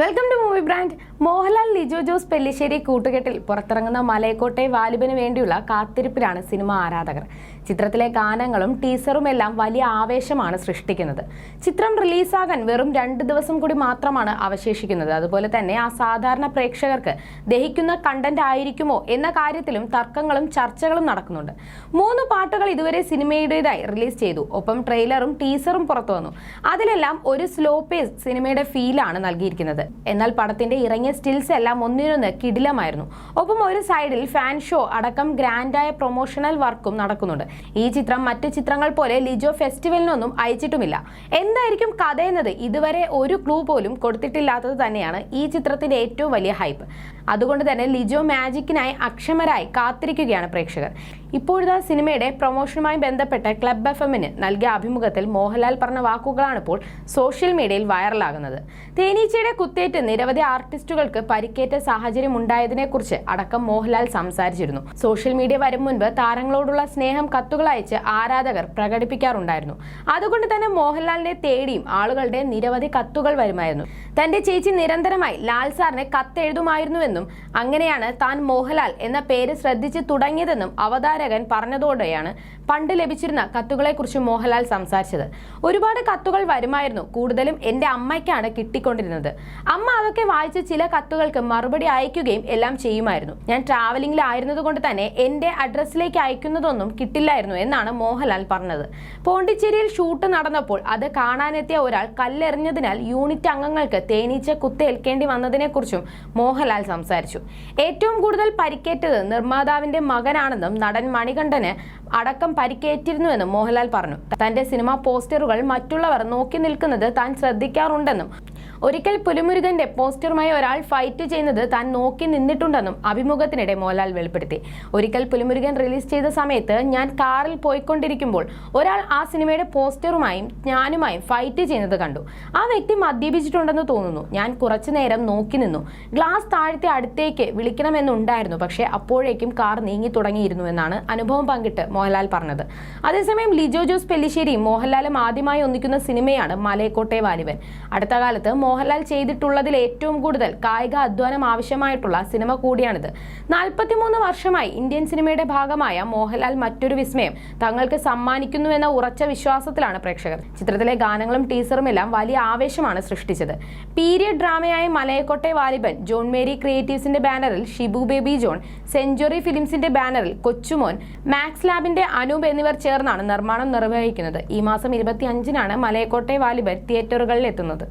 Welcome to movie brand Mohanlal Lijo Jose Pellissery കൂട്ടുകെട്ടിൽ പുറത്തിറങ്ങുന്ന മലയക്കോട്ടെ വാലിബിന് വേണ്ടിയുള്ള കാത്തിരിപ്പിലാണ് സിനിമ ആരാധകർ. ചിത്രത്തിലെ ഗാനങ്ങളും ടീസറും എല്ലാം വലിയ ആവേശമാണ് സൃഷ്ടിക്കുന്നത്. ചിത്രം റിലീസാകാൻ വെറും രണ്ട് ദിവസം കൂടി മാത്രമാണ് അവശേഷിക്കുന്നത്. അതുപോലെ തന്നെ ആ സാധാരണ പ്രേക്ഷകർക്ക് ദഹിക്കുന്ന കണ്ടന്റ് ആയിരിക്കുമോ എന്ന കാര്യത്തിലും തർക്കങ്ങളും ചർച്ചകളും നടക്കുന്നുണ്ട്. മൂന്ന് പാട്ടുകൾ ഇതുവരെ സിനിമയുടേതായി റിലീസ് ചെയ്തു. ഒപ്പം ട്രെയിലറും ടീസറും പുറത്തു വന്നു. അതിലെല്ലാം ഒരു സ്ലോ പേസ് സിനിമയുടെ ഫീലാണ് നൽകിയിരിക്കുന്നത്. എന്നാൽ പടത്തിന്റെ ഇറങ്ങിയ സ്റ്റിൽസ് എല്ലാം ഒന്നിനൊന്ന് കിടിലമായിരുന്നു. ഒപ്പം ഒരു സൈഡിൽ ഫാൻ ഷോ അടക്കം ഗ്രാൻഡായ പ്രൊമോഷണൽ വർക്കും നടക്കുന്നുണ്ട്. ഈ ചിത്രം മറ്റു ചിത്രങ്ങൾ പോലെ ലിജോ ഫെസ്റ്റിവലിനൊന്നും അയച്ചിട്ടുമില്ല. എന്തായിരിക്കും കഥയെന്നത് ഇതുവരെ ഒരു ക്ലൂ പോലും കൊടുത്തിട്ടില്ലാത്തത് തന്നെയാണ് ഈ ചിത്രത്തിന്റെ ഏറ്റവും വലിയ ഹൈപ്പ് അതുകൊണ്ട് തന്നെ ലിജോ മാജിക്കിനായി അക്ഷമരായി കാത്തിരിക്കുകയാണ് പ്രേക്ഷകർ. ഇപ്പോഴത്തെ സിനിമയുടെ പ്രൊമോഷനുമായി ബന്ധപ്പെട്ട് ക്ലബ് എഫ് എമ്മിന് നൽകിയ അഭിമുഖത്തിൽ മോഹൻലാൽ പറഞ്ഞ വാക്കുകളാണ് ഇപ്പോൾ സോഷ്യൽ മീഡിയയിൽ വൈറലാകുന്നത് തേനീച്ചയുടെ കുത്തേറ്റ് നിരവധി ആർട്ടിസ്റ്റുകൾക്ക് പരിക്കേറ്റ സാഹചര്യം ഉണ്ടായതിനെക്കുറിച്ച് അടക്കം മോഹൻലാൽ സംസാരിച്ചിരുന്നു. സോഷ്യൽ മീഡിയ വരും മുൻപ് താരങ്ങളോടുള്ള സ്നേഹം കത്തുകൾ അയച്ച് ആരാധകർ പ്രകടിപ്പിക്കാറുണ്ടായിരുന്നു. അതുകൊണ്ട് തന്നെ മോഹൻലാലിനെ തേടിയും ആളുകളുടെ നിരവധി കത്തുകൾ വരുമായിരുന്നു. തന്റെ ചേച്ചി നിരന്തരമായി ലാൽ സാറിനെ കത്തെഴുതുമായിരുന്നുവെന്നും അങ്ങനെയാണ് താൻ മോഹൻലാൽ എന്ന പേര് ശ്രദ്ധിച്ച് തുടങ്ങിയതെന്നും അവതാരകൻ പറഞ്ഞതോടെയാണ് പണ്ട് ലഭിച്ചിരുന്ന കത്തുകളെക്കുറിച്ച് മോഹൻലാൽ സംസാരിച്ചത്. ഒരുപാട് കത്തുകൾ വരുമായിരുന്നു. കൂടുതലും എന്റെ അമ്മയ്ക്കാണ് കിട്ടിക്കൊണ്ടിരുന്നത്. അമ്മ അതൊക്കെ വായിച്ച ചില കത്തുകൾക്ക് മറുപടി അയക്കുകയും എല്ലാം ചെയ്യുമായിരുന്നു. ഞാൻ ട്രാവലിംഗിലായിരുന്നത് കൊണ്ട് തന്നെ എന്റെ അഡ്രസ്സിലേക്ക് അയക്കുന്നതൊന്നും കിട്ടില്ലായിരുന്നു എന്നാണ് മോഹൻലാൽ പറഞ്ഞത്. പോണ്ടിച്ചേരിയിൽ ഷൂട്ട് നടന്നപ്പോൾ അത് കാണാനെത്തിയ ഒരാൾ കല്ലെറിഞ്ഞതിനാൽ യൂണിറ്റ് അംഗങ്ങൾക്ക് തേനീച്ച കുത്തേൽക്കേണ്ടി വന്നതിനെക്കുറിച്ചും മോഹൻലാൽ സംസാരിച്ചു. ഏറ്റവും കൂടുതൽ പരിക്കേറ്റത് നിർമ്മാതാവിന്റെ മകനാണെന്നും നടൻ മണികണ്ഠന് അടക്കം പരിക്കേറ്റിരുന്നുവെന്നും മോഹൻലാൽ പറഞ്ഞു. തന്റെ സിനിമാ പോസ്റ്ററുകൾ മറ്റുള്ളവർ നോക്കി നിൽക്കുന്നത് താൻ ശ്രദ്ധിക്കാറുണ്ടെന്നും ഒരിക്കൽ പുലിമുരുകന്റെ പോസ്റ്ററുമായി ഒരാൾ ഫൈറ്റ് ചെയ്യുന്നത് താൻ നോക്കി നിന്നിട്ടുണ്ടെന്നും അഭിമുഖത്തിനിടെ മോഹൻലാൽ വെളിപ്പെടുത്തി. ഒരിക്കൽ പുലിമുരുകൻ റിലീസ് ചെയ്ത സമയത്ത് ഞാൻ കാറിൽ പോയിക്കൊണ്ടിരിക്കുമ്പോൾ ഒരാൾ ആ സിനിമയുടെ പോസ്റ്ററുമായും ഞാനുമായും ഫൈറ്റ് ചെയ്യുന്നത് കണ്ടു. ആ വ്യക്തി മദ്യപിച്ചിട്ടുണ്ടെന്ന് തോന്നുന്നു. ഞാൻ കുറച്ചു നേരം നോക്കി നിന്നു. ഗ്ലാസ് താഴ്ത്തി അടുത്തേക്ക് വിളിക്കണമെന്നുണ്ടായിരുന്നു. പക്ഷേ അപ്പോഴേക്കും കാർ നീങ്ങി തുടങ്ങിയിരുന്നു എന്നാണ് അനുഭവം പങ്കിട്ട് മോഹൻലാൽ പറഞ്ഞത്. അതേസമയം ലിജോ ജോസ് പെല്ലിശ്ശേരിയും മോഹൻലാലും ആദ്യമായി ഒന്നിക്കുന്ന സിനിമയാണ് മലയക്കോട്ടെ വാലിബൻ. അടുത്ത കാലത്ത് മോഹൻലാൽ ചെയ്തിട്ടുള്ളതിൽ ഏറ്റവും കൂടുതൽ കായിക അധ്വാനം ആവശ്യമായിട്ടുള്ള സിനിമ കൂടിയാണിത്. നാൽപ്പത്തിമൂന്ന് വർഷമായി ഇന്ത്യൻ സിനിമയുടെ ഭാഗമായ മോഹൻലാൽ മറ്റൊരു വിസ്മയം തങ്ങൾക്ക് സമ്മാനിക്കുന്നുവെന്ന ഉറച്ച വിശ്വാസത്തിലാണ് പ്രേക്ഷകർ. ചിത്രത്തിലെ ഗാനങ്ങളും ടീസറും എല്ലാം വലിയ ആവേശമാണ് സൃഷ്ടിച്ചത്. പീരിയഡ് ഡ്രാമയായ മലയക്കോട്ടെ വാലിബൻ ജോൺ മേരി ക്രിയേറ്റീവ്സിന്റെ ബാനറിൽ ഷിബു ബേബി ജോൺ സെഞ്ചുറി ഫിലിംസിന്റെ ബാനറിൽ കൊച്ചുമോൻ മാക്സ് ലാബിന്റെ അനൂപ് എന്നിവർ ചേർന്നാണ് നിർമ്മാണം നിർവഹിക്കുന്നത്. ഈ മാസം ഇരുപത്തി അഞ്ചിനാണ് മലയക്കോട്ടെ വാലിബൻ തിയേറ്ററുകളിൽ എത്തുന്നത്